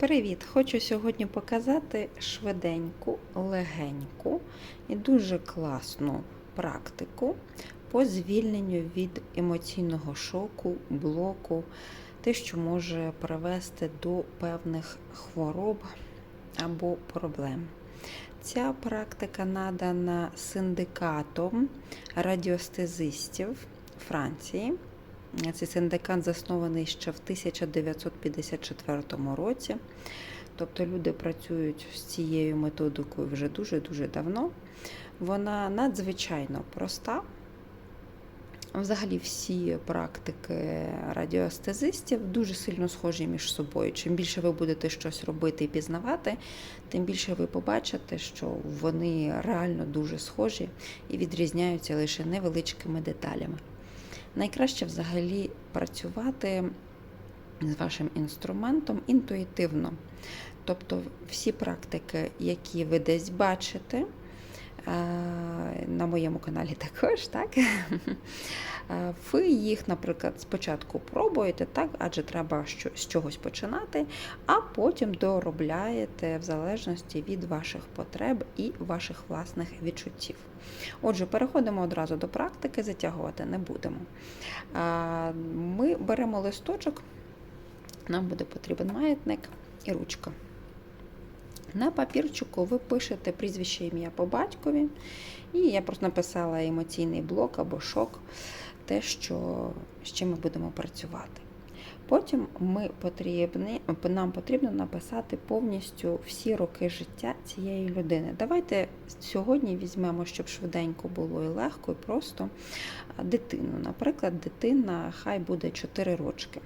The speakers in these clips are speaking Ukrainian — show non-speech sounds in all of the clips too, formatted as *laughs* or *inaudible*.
Привіт! Хочу сьогодні показати швиденьку, легеньку і дуже класну практику по звільненню від емоційного шоку, блоку, те, що може привести до певних хвороб або проблем. Ця практика надана синдикатом радіостезистів Франції. Цей синдикат заснований ще в 1954 році. Тобто люди працюють з цією методикою вже дуже-дуже давно. Вона надзвичайно проста. Взагалі, всі практики радіостезистів дуже сильно схожі між собою. Чим більше ви будете щось робити і пізнавати, тим більше ви побачите, що вони реально дуже схожі і відрізняються лише невеличкими деталями. Найкраще взагалі працювати з вашим інструментом інтуїтивно. Тобто всі практики, які ви десь бачите, на моєму каналі також, так? Ви їх, наприклад, спочатку пробуєте, так, адже треба з чогось починати, а потім доробляєте в залежності від ваших потреб і ваших власних відчуттів. Отже, переходимо одразу до практики, затягувати не будемо. Ми беремо листочок, нам буде потрібен маятник і ручка. На папірчику ви пишете прізвище ім'я по батькові, і я просто написала емоційний блок або шок, те, що, з чим ми будемо працювати. Потім ми потрібні, нам потрібно написати повністю всі роки життя цієї людини. Давайте сьогодні візьмемо, щоб швиденько було і легко, і просто дитину. Наприклад, дитина хай буде 4 рочки.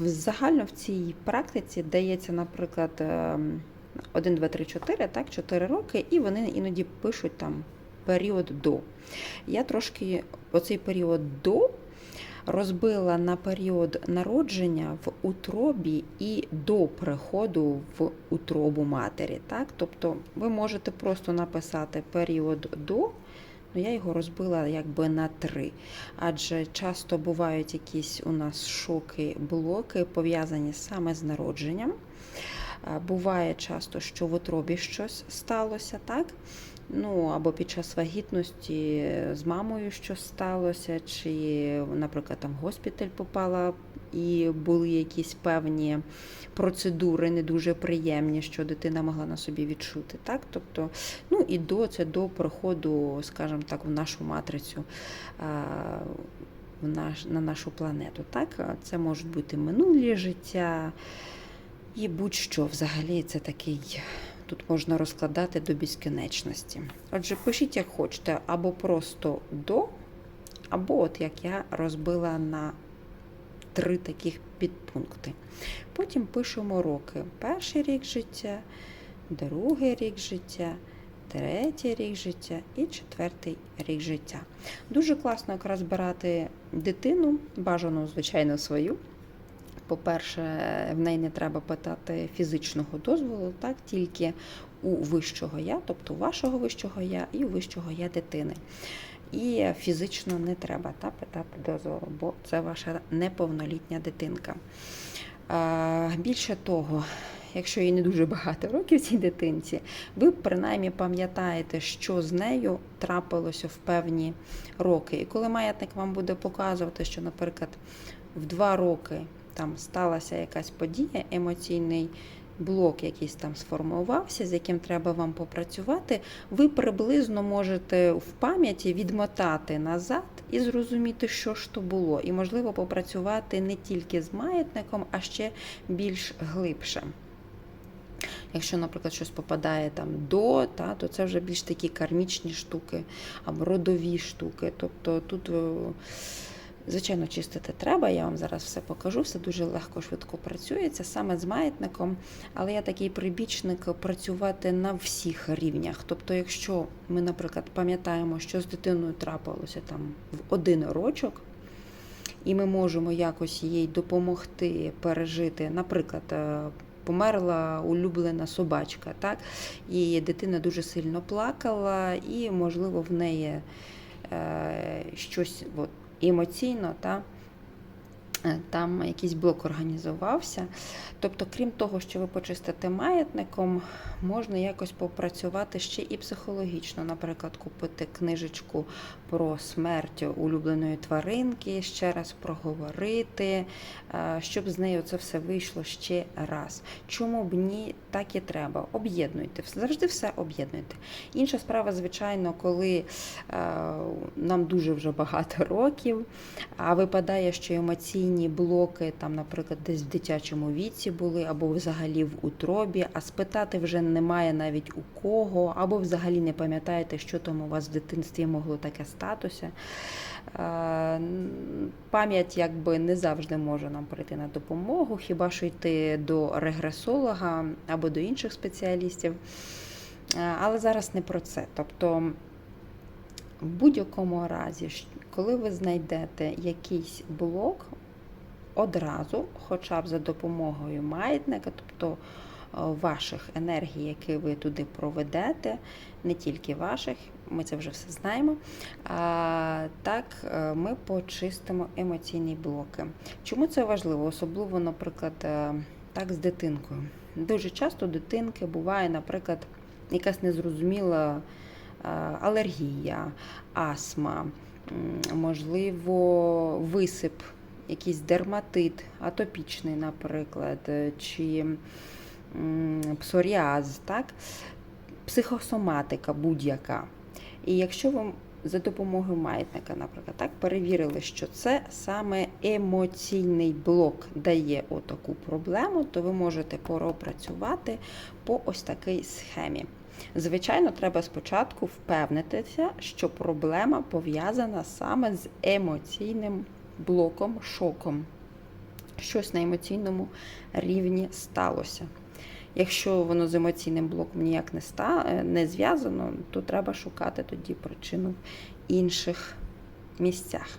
Загально в цій практиці дається, наприклад, 1, 2, 3, 4, так, 4 роки, і вони іноді пишуть там період до. Я трошки оцей період до розбила на період народження в утробі і до приходу в утробу матері. Так? Тобто ви можете просто написати період до. Ну, я його розбила якби на три. Адже часто бувають якісь у нас шоки, блоки, пов'язані саме з народженням. Буває часто, що в утробі щось сталося, так? Ну, або під час вагітності з мамою щось сталося, чи, наприклад, там госпіталь попала і були якісь певні процедури не дуже приємні, що дитина могла на собі відчути. Так? Тобто, ну і до це до проходу, скажімо так, в нашу матрицю. В наш, на нашу планету. Так? Це можуть бути минулі життя і будь-що взагалі це такий Тут можна розкладати до безкінечності. Отже, пишіть, як хочете, або просто до, або, от як я розбила на три таких підпункти. Потім пишемо роки. Перший рік життя, другий рік життя, третій рік життя і четвертий рік життя. Дуже класно якраз брати дитину, бажану, звичайно, свою. По-перше, в неї не треба питати фізичного дозволу, так тільки у вищого я, тобто у вашого вищого я і у вищого я дитини. І фізично не треба та, питати дозволу, бо це ваша неповнолітня дитинка. Більше того, якщо їй не дуже багато років цій дитинці, ви принаймні пам'ятаєте, що з нею трапилося в певні роки. І коли маятник вам буде показувати, що, наприклад, в два роки там сталася якась подія, емоційний блок якийсь там сформувався, з яким треба вам попрацювати, ви приблизно можете в пам'яті відмотати назад і зрозуміти, що ж то було. І, можливо, попрацювати не тільки з маятником, а ще більш глибше. Якщо, наприклад, щось попадає там до, та, то це вже більш такі кармічні штуки або родові штуки. Тобто тут е, Звичайно, чистити треба, я вам зараз все покажу, все дуже легко, швидко працюється, саме з маятником, але я такий прибічник працювати на всіх рівнях. Тобто, якщо ми, наприклад, пам'ятаємо, що з дитиною трапилося там в один рочок, і ми можемо якось їй допомогти пережити, наприклад, е, Померла улюблена собачка, так? і дитина дуже сильно плакала, і, можливо, в неї е, щось от, емоційно та, е, там якийсь блок організувався. Тобто, крім того, що ви почистите маятником, можна якось попрацювати ще і психологічно. Наприклад, купити книжечку про смерть улюбленої тваринки, ще раз проговорити, е, щоб з нею це все вийшло ще раз. Чому б ні, так і треба. Об'єднуйте, завжди все об'єднуйте. Інша справа, звичайно, коли е, нам дуже вже багато років, а випадає, що емоційні блоки, там, наприклад, десь в дитячому віці були, або взагалі в утробі, а спитати вже немає навіть у кого, або взагалі не пам'ятаєте, що там у вас в дитинстві могло таке статися. Е, Пам'ять якби не завжди може нам прийти на допомогу, хіба що йти до регресолога або до інших спеціалістів. Е, Але зараз не про це. Тобто, в будь-якому разі, коли ви знайдете якийсь блок, одразу, хоча б за допомогою маятника, тобто е, ваших енергій, які ви туди проведете, не тільки ваших, ми це вже все знаємо. А, так, е, ми почистимо емоційні блоки. Чому це важливо? Особливо, наприклад, е, так з дитинкою. Дуже часто дитинки буває, наприклад, якась незрозуміла е, алергія, астма, можливо, висип, якийсь дерматит, атопічний, наприклад, чи псоріаз, так? психосоматика будь-яка. І якщо ви за допомогою маятника, наприклад, так, перевірили, що це саме емоційний блок дає отаку проблему, то ви можете пропрацювати по ось такій схемі. Звичайно, треба спочатку впевнитися, що проблема пов'язана саме з емоційним блоком, шоком. Щось на емоційному рівні сталося. Якщо воно з емоційним блоком ніяк не ста, е, не зв'язано, то треба шукати тоді причину в інших місцях.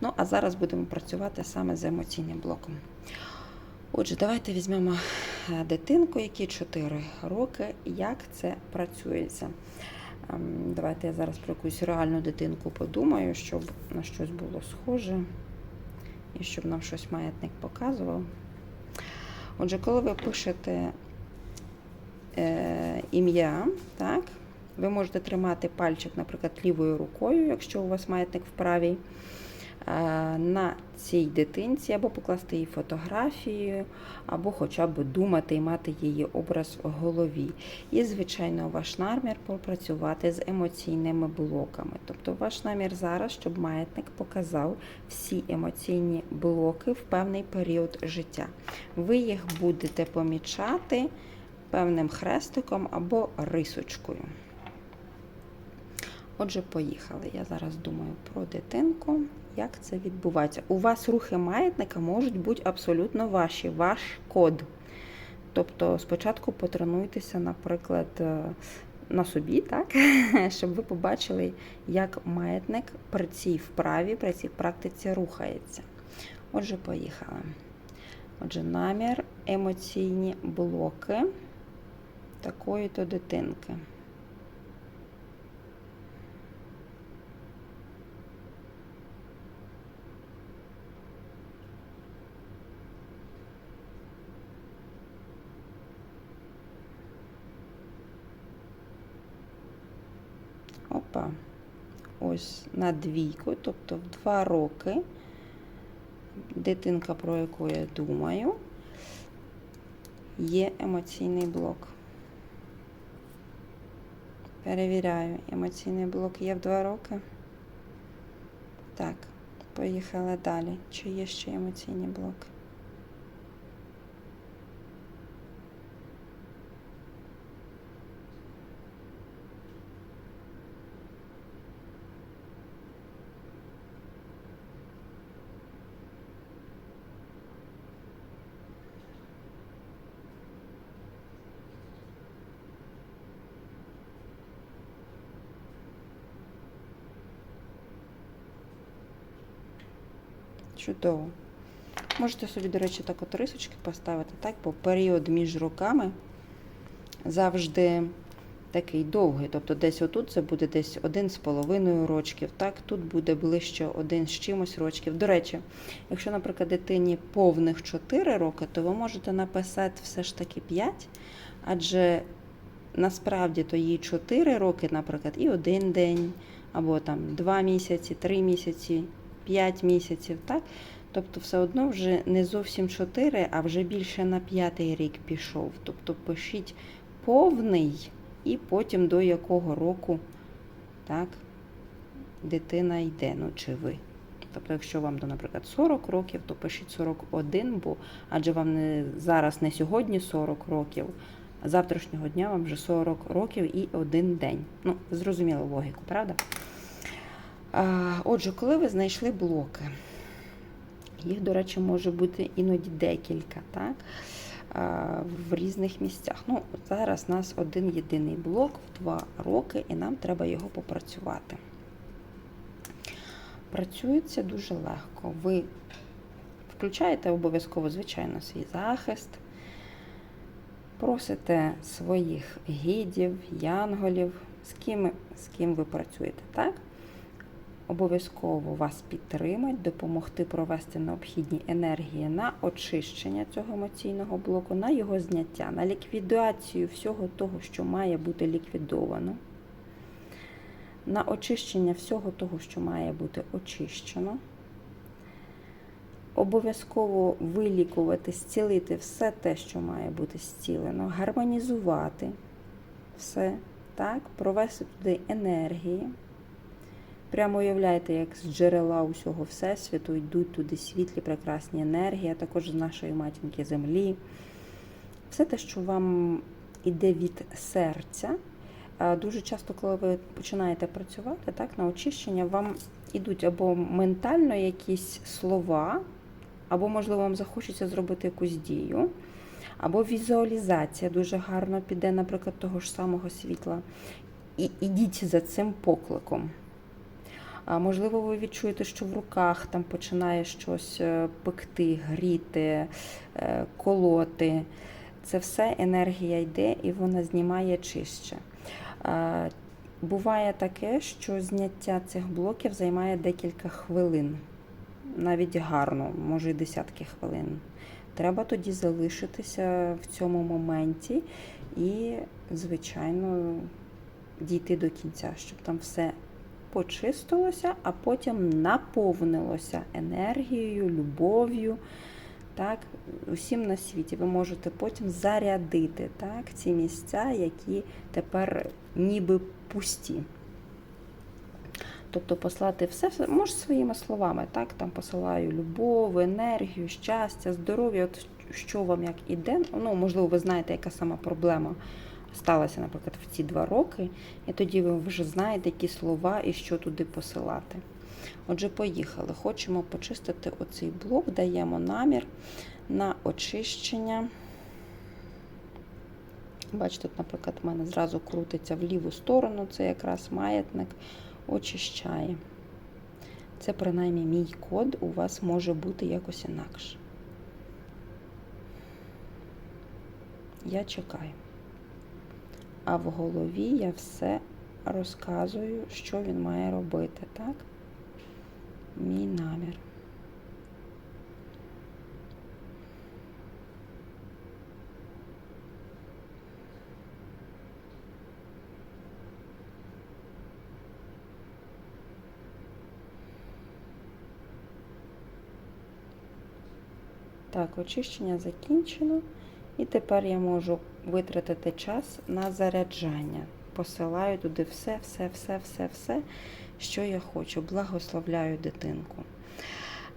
Ну, а зараз будемо працювати саме з емоційним блоком. Отже, давайте візьмемо е, дитинку, якій 4 роки, як це працюється. Ем, Давайте я зараз про якусь реальну дитинку подумаю, щоб на щось було схоже і щоб нам щось маятник показував. Отже, коли ви пишете ім'я, так, ви можете тримати пальчик, наприклад, лівою рукою, якщо у вас маятник в правій, е, на цій дитинці, або покласти її фотографію, або хоча б думати і мати її образ в голові. І, звичайно, ваш намір попрацювати з емоційними блоками. Тобто, ваш намір зараз, щоб маятник показав всі емоційні блоки в певний період життя. Ви їх будете помічати певним хрестиком або рисочкою. Отже, поїхали. Я зараз думаю про дитинку, як це відбувається. У вас рухи маятника можуть бути абсолютно ваші, ваш код. Тобто, спочатку потренуйтеся, наприклад, е, на собі, так? *laughs* щоб ви побачили, як маятник при цій вправі, при цій практиці рухається. Отже, поїхали. Отже, намір, емоційні блоки такої-то дитинки. Опа. Ось на двійку, тобто в два роки. Дитинка, про яку я думаю, є емоційний блок. Перевіряю, емоційний блок є в два роки. Так, поїхала далі. Чи є ще емоційні блоки? Чудово. Можете собі, до речі, так от рисочки поставити, так, бо період між роками завжди такий довгий. Тобто десь отут це буде десь один з половиною рочків. Так, тут буде ближче один з чимось рочків. До речі, якщо, наприклад, дитині повних 4 роки, то ви можете написати все ж таки 5, адже насправді то їй 4 роки, наприклад, і один день, або там 2 місяці, 3 місяці, 5 місяців. так? Тобто, все одно вже не зовсім 4, а вже більше на п'ятий рік пішов. Тобто пишіть повний і потім до якого року так, дитина йде, ну чи ви. Тобто, якщо вам, наприклад, 40 років, то пишіть 41, бо адже вам не зараз не сьогодні 40 років, а завтрашнього дня вам вже 40 років і один день. Ну, зрозуміло логіку, правда? Отже, коли ви знайшли блоки, їх, до речі, може бути іноді декілька, так? В різних місцях. Ну, зараз у нас один єдиний блок в 2 роки, і нам треба його попрацювати. Працюється дуже легко. Ви включаєте обов'язково, звичайно, свій захист, просите своїх гідів, янголів, з ким, з ким ви працюєте, так? Обов'язково вас підтримать, допомогти провести необхідні енергії на очищення цього емоційного блоку, на його зняття, на ліквідацію всього того, що має бути ліквідовано, на очищення всього того, що має бути очищено. Обов'язково вилікувати, зцілити все те, що має бути зцілено, гармонізувати все, так, провести туди енергії. Прямо уявляєте, як з джерела усього Всесвіту йдуть туди світлі, прекрасні енергії, а також з нашої матінки землі. Все те, що вам іде від серця. Дуже часто, коли ви починаєте працювати так, на очищення, вам ідуть або ментально якісь слова, або, можливо, вам захочеться зробити якусь дію, або візуалізація дуже гарно піде, наприклад, того ж самого світла. І ідіть за цим покликом. А можливо, ви відчуєте, що в руках там починає щось е, пекти, гріти, е, колоти. Це все енергія йде і вона знімає чище. Буває таке, що зняття цих блоків займає декілька хвилин, навіть гарно, може і десятки хвилин. Треба тоді залишитися в цьому моменті і, звичайно, дійти до кінця, щоб там все почистилося, а потім наповнилося енергією, любов'ю. Так, Усім на світі ви можете потім зарядити так, ці місця, які тепер ніби пусті. Тобто послати все, може своїми словами, так, там посилаю любов, енергію, щастя, здоров'я, от що вам як іде. Ну, можливо, ви знаєте, яка сама проблема сталася, наприклад, в ці два роки, і тоді ви вже знаєте, які слова і що туди посилати. Отже, поїхали. Хочемо почистити оцей блок, даємо намір на очищення. Бачите, тут, наприклад, в мене зразу крутиться в ліву сторону, це якраз маятник очищає. Це, принаймні, мій код у вас може бути якось інакше. Я чекаю. А в голові я все розказую, що він має робити, так? Мій намір. Так, очищення закінчено. І тепер я можу витратити час на заряджання. Посилаю туди все, все, все, все, все, що я хочу. Благословляю дитинку.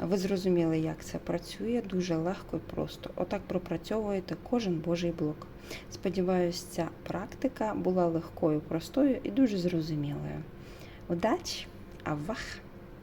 Ви зрозуміли, як це працює, дуже легко і просто. Отак пропрацьовуєте кожен божий блок. Сподіваюсь, ця практика була легкою, простою і дуже зрозумілою. Удачі! Авах!